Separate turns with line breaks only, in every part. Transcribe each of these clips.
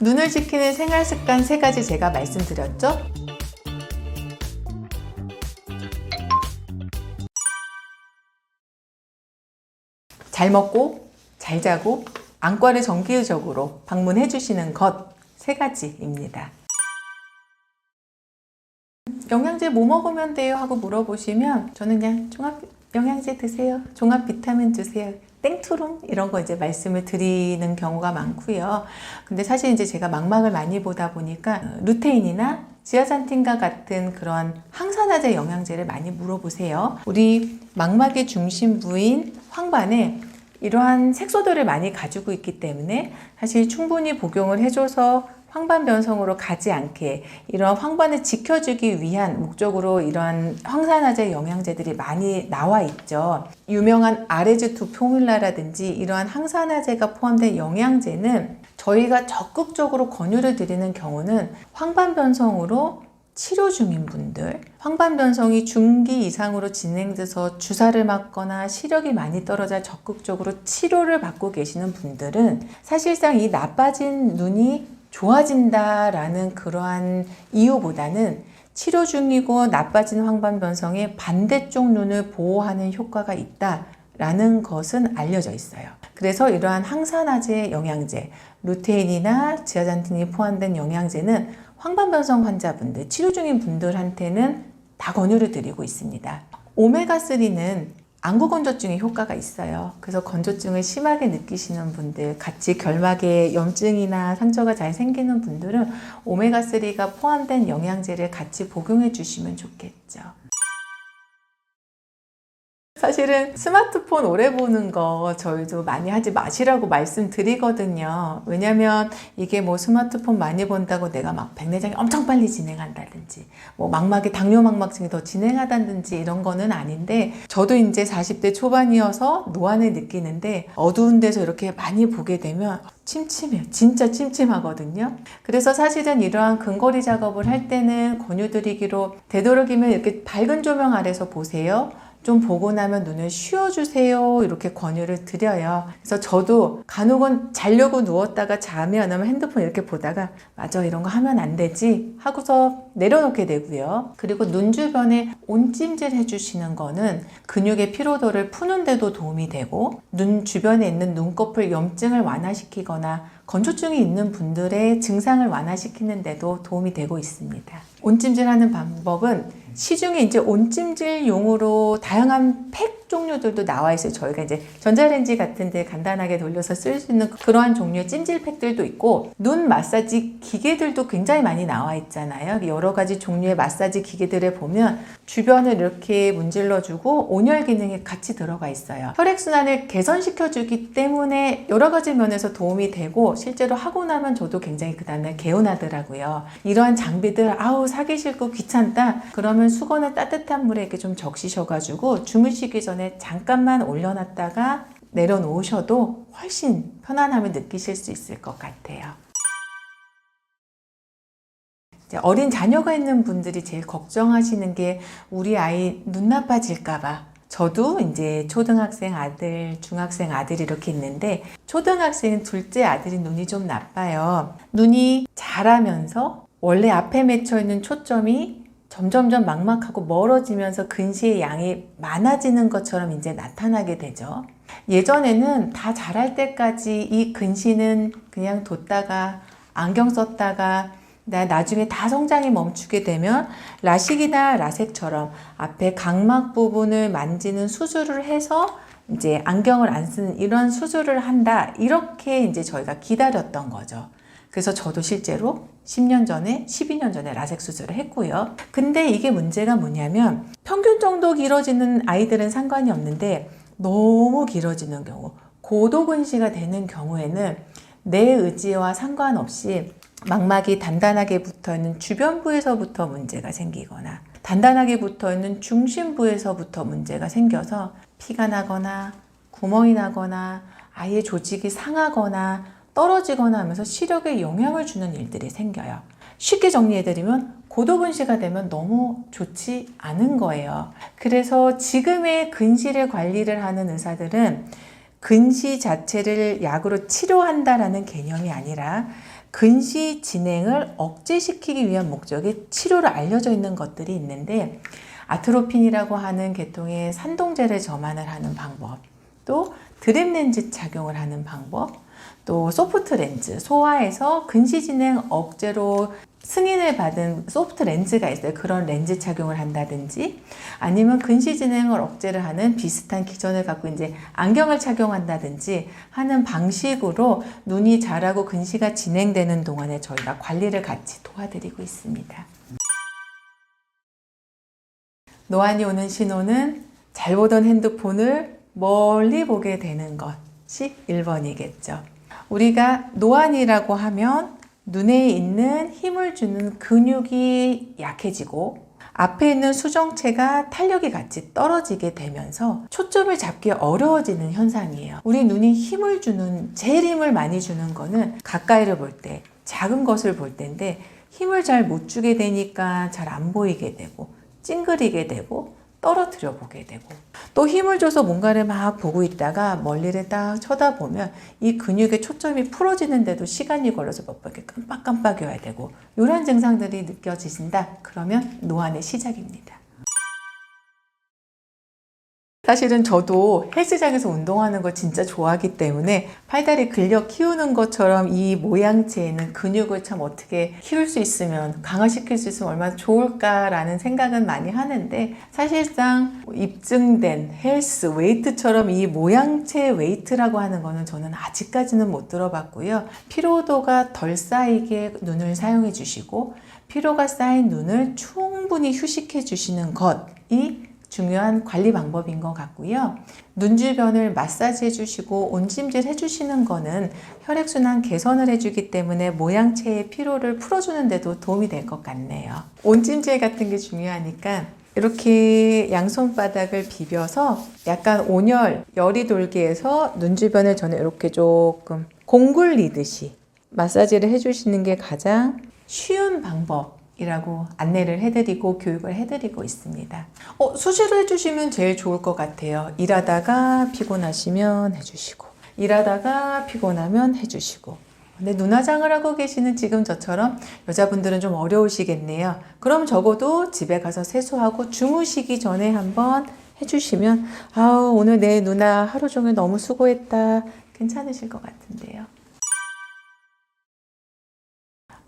눈을 지키는 생활 습관 세 가지 제가 말씀드렸죠? 잘 먹고, 잘 자고, 안과를 정기적으로 방문해 주시는 것 세 가지입니다. 영양제 뭐 먹으면 돼요? 하고 물어보시면 저는 그냥 종합 영양제 드세요. 종합 비타민 드세요. 땡투룸 이런 거 이제 말씀을 드리는 경우가 많고요. 근데 사실 이제 제가 망막을 많이 보다 보니까 루테인이나 지아잔틴과 같은 그런 항산화제 영양제를 많이 물어보세요. 우리 망막의 중심 부인 황반에 이러한 색소들을 많이 가지고 있기 때문에 사실 충분히 복용을 해줘서 황반 변성으로 가지 않게 이러한 황반을 지켜주기 위한 목적으로 이러한 황산화제 영양제들이 많이 나와 있죠. 유명한 아레즈2 포뮬라라든지 이러한 항산화제가 포함된 영양제는 저희가 적극적으로 권유를 드리는 경우는 황반 변성으로 치료 중인 분들, 황반 변성이 중기 이상으로 진행돼서 주사를 맞거나 시력이 많이 떨어져 적극적으로 치료를 받고 계시는 분들은 사실상 이 나빠진 눈이 좋아진다라는 그러한 이유보다는 치료 중이고 나빠진 황반 변성의 반대쪽 눈을 보호하는 효과가 있다 라는 것은 알려져 있어요. 그래서 이러한 항산화제 영양제, 루테인이나 지아잔틴이 포함된 영양제는 황반 변성 환자분들, 치료 중인 분들한테는 다 권유를 드리고 있습니다. 오메가3는 안구 건조증에 효과가 있어요. 그래서 건조증을 심하게 느끼시는 분들, 같이 결막에 염증이나 상처가 잘 생기는 분들은 오메가3가 포함된 영양제를 같이 복용해 주시면 좋겠죠. 사실은 스마트폰 오래 보는 거 저희도 많이 하지 마시라고 말씀드리거든요. 왜냐면 이게 뭐 스마트폰 많이 본다고 내가 막 백내장이 엄청 빨리 진행한다든지, 뭐 망막에 당뇨 망막증이 더 진행하다든지 이런 거는 아닌데, 저도 이제 40대 초반이어서 노안을 느끼는데 어두운 데서 이렇게 많이 보게 되면 침침해요. 진짜 침침하거든요. 그래서 사실은 이러한 근거리 작업을 할 때는 권유드리기로 되도록이면 이렇게 밝은 조명 아래서 보세요. 좀 보고 나면 눈을 쉬어주세요. 이렇게 권유를 드려요. 그래서 저도 간혹은 자려고 누웠다가 잠이 안 오면 핸드폰 이렇게 보다가 맞아, 이런 거 하면 안 되지. 하고서 내려놓게 되고요. 그리고 눈 주변에 온찜질 해주시는 거는 근육의 피로도를 푸는데도 도움이 되고 눈 주변에 있는 눈꺼풀 염증을 완화시키거나 건조증이 있는 분들의 증상을 완화시키는데도 도움이 되고 있습니다. 온찜질하는 방법은 시중에 이제 온찜질 용으로 다양한 팩 종류들도 나와 있어요. 저희가 이제 전자레인지 같은 데 간단하게 돌려서 쓸 수 있는 그러한 종류의 찜질 팩들도 있고 눈 마사지 기계들도 굉장히 많이 나와 있잖아요. 여러 가지 종류의 마사지 기계들을 보면 주변을 이렇게 문질러 주고 온열 기능이 같이 들어가 있어요. 혈액순환을 개선시켜 주기 때문에 여러 가지 면에서 도움이 되고 실제로 하고 나면 저도 굉장히 그 다음날 개운하더라고요. 이러한 장비들 아우 사기 싫고 귀찮다. 그러면 수건을 따뜻한 물에 이렇게 좀 적시셔가지고 주무시기 전에 잠깐만 올려놨다가 내려놓으셔도 훨씬 편안함을 느끼실 수 있을 것 같아요. 어린 자녀가 있는 분들이 제일 걱정하시는 게 우리 아이 눈 나빠질까봐. 저도 이제 초등학생 아들, 중학생 아들이 이렇게 있는데 초등학생 둘째 아들이 눈이 좀 나빠요. 눈이 자라면서 원래 앞에 맺혀 있는 초점이 점점점 막막하고 멀어지면서 근시의 양이 많아지는 것처럼 이제 나타나게 되죠. 예전에는 다 자랄 때까지 이 근시는 그냥 뒀다가 안경 썼다가 나 나중에 다 성장이 멈추게 되면 라식이나 라섹처럼 앞에 각막 부분을 만지는 수술을 해서 이제 안경을 안 쓰는 이런 수술을 한다. 이렇게 이제 저희가 기다렸던 거죠. 그래서 저도 실제로 10년 전에, 12년 전에 라섹 수술을 했고요. 근데 이게 문제가 뭐냐면 평균 정도 길어지는 아이들은 상관이 없는데 너무 길어지는 경우, 고도근시가 되는 경우에는 내 의지와 상관없이 망막이 단단하게 붙어 있는 주변부에서부터 문제가 생기거나 단단하게 붙어 있는 중심부에서부터 문제가 생겨서 피가 나거나 구멍이 나거나 아예 조직이 상하거나 떨어지거나 하면서 시력에 영향을 주는 일들이 생겨요. 쉽게 정리해드리면 고도근시가 되면 너무 좋지 않은 거예요. 그래서 지금의 근시를 관리를 하는 의사들은 근시 자체를 약으로 치료한다라는 개념이 아니라 근시 진행을 억제시키기 위한 목적의 치료로 알려져 있는 것들이 있는데 아트로핀이라고 하는 계통의 산동제를 점안을 하는 방법, 또 드립 렌즈 착용을 하는 방법, 또 소프트 렌즈, 소아에서 근시 진행 억제로 승인을 받은 소프트 렌즈가 있어요. 그런 렌즈 착용을 한다든지 아니면 근시 진행을 억제를 하는 비슷한 기전을 갖고 이제 안경을 착용한다든지 하는 방식으로 눈이 자라고 근시가 진행되는 동안에 저희가 관리를 같이 도와드리고 있습니다. 노안이 오는 신호는 잘 보던 핸드폰을 멀리 보게 되는 것이 1번이겠죠. 우리가 노안이라고 하면 눈에 있는 힘을 주는 근육이 약해지고 앞에 있는 수정체가 탄력이 같이 떨어지게 되면서 초점을 잡기 어려워지는 현상이에요. 우리 눈이 힘을 주는, 제일 힘을 많이 주는 거는 가까이를 볼 때, 작은 것을 볼 때인데 힘을 잘 못 주게 되니까 잘 안 보이게 되고 찡그리게 되고 떨어뜨려 보게 되고 또 힘을 줘서 뭔가를 막 보고 있다가 멀리를 딱 쳐다보면 이 근육의 초점이 풀어지는데도 시간이 걸려서 몇 번 이렇게 깜빡깜빡여야 되고 이런 증상들이 느껴지신다 그러면 노안의 시작입니다. 사실은 저도 헬스장에서 운동하는 거 진짜 좋아하기 때문에 팔다리 근력 키우는 것처럼 이 모양체에는 근육을 참 어떻게 키울 수 있으면 강화시킬 수 있으면 얼마나 좋을까라는 생각은 많이 하는데 사실상 입증된 헬스 웨이트처럼 이 모양체 웨이트라고 하는 거는 저는 아직까지는 못 들어봤고요. 피로도가 덜 쌓이게 눈을 사용해 주시고 피로가 쌓인 눈을 충분히 휴식해 주시는 것이 중요한 관리 방법인 것 같고요. 눈 주변을 마사지 해주시고 온찜질 해주시는 거는 혈액순환 개선을 해주기 때문에 모양체의 피로를 풀어주는 데도 도움이 될 것 같네요. 온찜질 같은 게 중요하니까 이렇게 양손바닥을 비벼서 약간 온열, 열이 돌게 해서 눈 주변을 저는 이렇게 조금 공굴리듯이 마사지를 해주시는 게 가장 쉬운 방법. 이라고 안내를 해드리고 교육을 해드리고 있습니다. 어, 수시로 해주시면 제일 좋을 것 같아요. 일하다가 피곤하시면 해주시고, 일하다가 피곤하면 해주시고. 근데 눈화장을 하고 계시는 지금 저처럼 여자분들은 좀 어려우시겠네요. 그럼 적어도 집에 가서 세수하고 주무시기 전에 한번 해주시면, 아우, 오늘 내 누나 하루 종일 너무 수고했다. 괜찮으실 것 같은데요.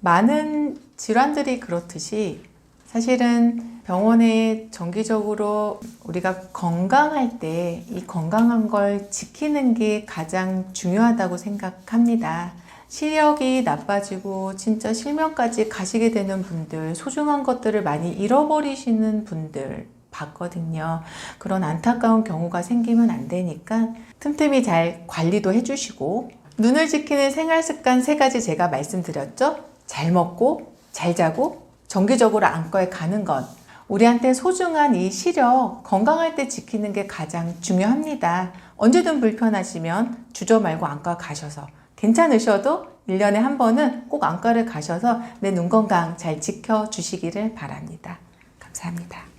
많은 질환들이 그렇듯이 사실은 병원에 정기적으로 우리가 건강할 때 이 건강한 걸 지키는 게 가장 중요하다고 생각합니다. 시력이 나빠지고 진짜 실명까지 가시게 되는 분들, 소중한 것들을 많이 잃어버리시는 분들 봤거든요. 그런 안타까운 경우가 생기면 안 되니까 틈틈이 잘 관리도 해주시고 눈을 지키는 생활 습관 세 가지 제가 말씀드렸죠. 잘 먹고 잘 자고 정기적으로 안과에 가는 것. 우리한테 소중한 이 시력 건강할 때 지키는 게 가장 중요합니다. 언제든 불편하시면 주저 말고 안과 가셔서 괜찮으셔도 1년에 한 번은 꼭 안과를 가셔서 내 눈 건강 잘 지켜주시기를 바랍니다. 감사합니다.